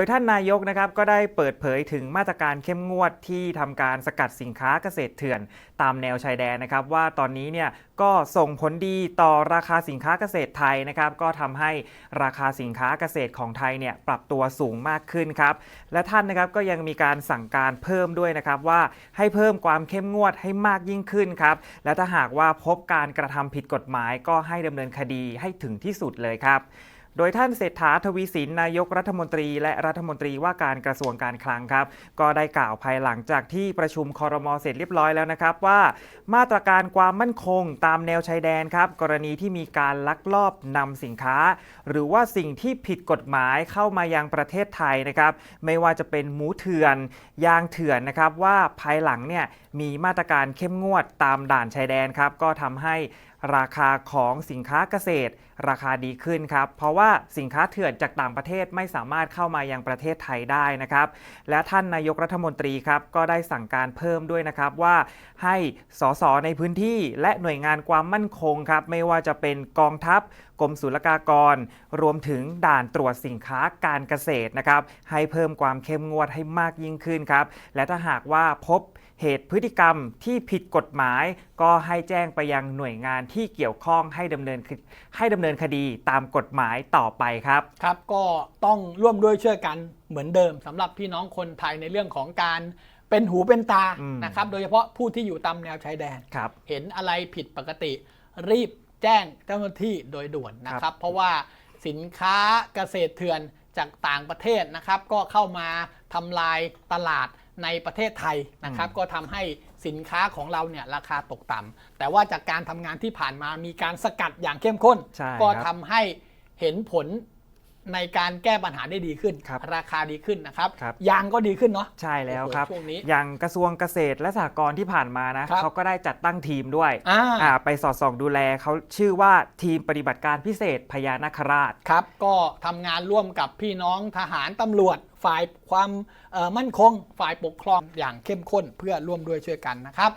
โดยท่านนายกนะครับก็ได้เปิดเผยถึงมาตรการเข้มงวดที่ทำการสกัดสินค้าเกษตรเถื่อน ตามแนวชายแดนนะครับ ว่าตอนนี้เนี่ยก็ส่งผลดีต่อราคาสินค้าเกษตรไทยนะครับก็ทำให้ราคาสินค้าเกษตรของไทยเนี่ยปรับตัวสูงมากขึ้นครับและท่านนะครับก็ยังมีการสั่งการเพิ่มด้วยนะครับว่าให้เพิ่มความเข้มงวดให้มากยิ่งขึ้นครับและถ้าหากว่าพบการกระทำผิดกฎหมาย ก็ให้ดำเนินคดีให้ถึงที่สุดเลยครับ โดยท่านเศรษฐาทวีสินนายกรัฐมนตรี และรัฐมนตรีว่าการกระทรวงการคลังครับ ก็ได้กล่าวภายหลังจากที่ประชุมคอรมอเสร็จเรียบร้อยแล้วนะครับว่า มาตรการความมั่นคงตามแนวชายแดนครับ กรณีที่มีการลักลอบนำสินค้า หรือว่าสิ่งที่ผิดกฎหมายเข้ามายังประเทศไทยนะครับไม่ว่าจะเป็นหมูเถื่อน ยางเถื่อนนะครับว่าภายหลังเนี่ยมีมาตรการเข้มงวดตามด่านชายแดนครับก็ทำให้ราคาของสินค้าเกษตร ราคาดีขึ้นครับเพราะว่าว่าสินค้าเถื่อนจากต่างประเทศไม่สามารถเข้ามายังประเทศไทยได้นะครับ และท่านนายกรัฐมนตรีครับก็ได้สั่งการเพิ่มด้วยนะครับว่าให้สสในพื้นที่และหน่วยงานความมั่นคงครับไม่ว่าจะเป็นกองทัพกรมศุลกากร รวมถึงด่านตรวจสินค้าการเกษตรนะครับ ให้เพิ่มความเข้มงวดให้มากยิ่งขึ้นครับ และถ้าหากว่าพบเหตุพฤติกรรมที่ผิดกฎหมาย ก็ให้แจ้งไปยังหน่วยงานที่เกี่ยวข้องให้ดำเนินให้ดำเนินคดีตามกฎหมายต่อไปครับครับ ก็ต้องร่วมด้วยช่วยกันเหมือนเดิมสำหรับพี่น้องคนไทยในเรื่องของการเป็นหูเป็นตาอืมนะครับ โดยเฉพาะผู้ที่อยู่ตามแนวชายแดนครับเห็นอะไรผิดปกติ รีบแจ้งเจ้าหน้าที่โดยด่วนนะคครัรับบเพราะว่าสินค้าเกษตรเถื่อนจากต่างประเทศนะครับ ก็เข้ามาทำลายตลาดในประเทศไทยนะครับ ก็ทำให้สินค้าของเราเนี่ยราคาตกต่ำแต่ว่าจากการทำงานที่ผ่านมามีการสกัดอย่างเข้มข้นใช่ก็ครับทำให้ เห็นผลในการแก้ปัญหาได้ดีขึ้นครับราคาดีขึ้นนะครับครับยางก็ดีขึ้นเนาะใช่แล้วครับโอ้โหช่วงนี้อย่างกระทรวงเกษตรและสหกรณ์ที่ผ่านมานะครับเขาก็ได้จัดตั้งทีมด้วยอ่าอ่าไปสอดส่องดูแลเขาชื่อว่าทีมปฏิบัติการพิเศษพญานาคราชครับ ก็ทำงานร่วมกับพี่น้องทหารตำรวจฝ่ายความเอ่อมั่นคง ฝ่ายปกครองอย่างเข้มข้นเพื่อร่วมด้วยช่วยกันนะครับ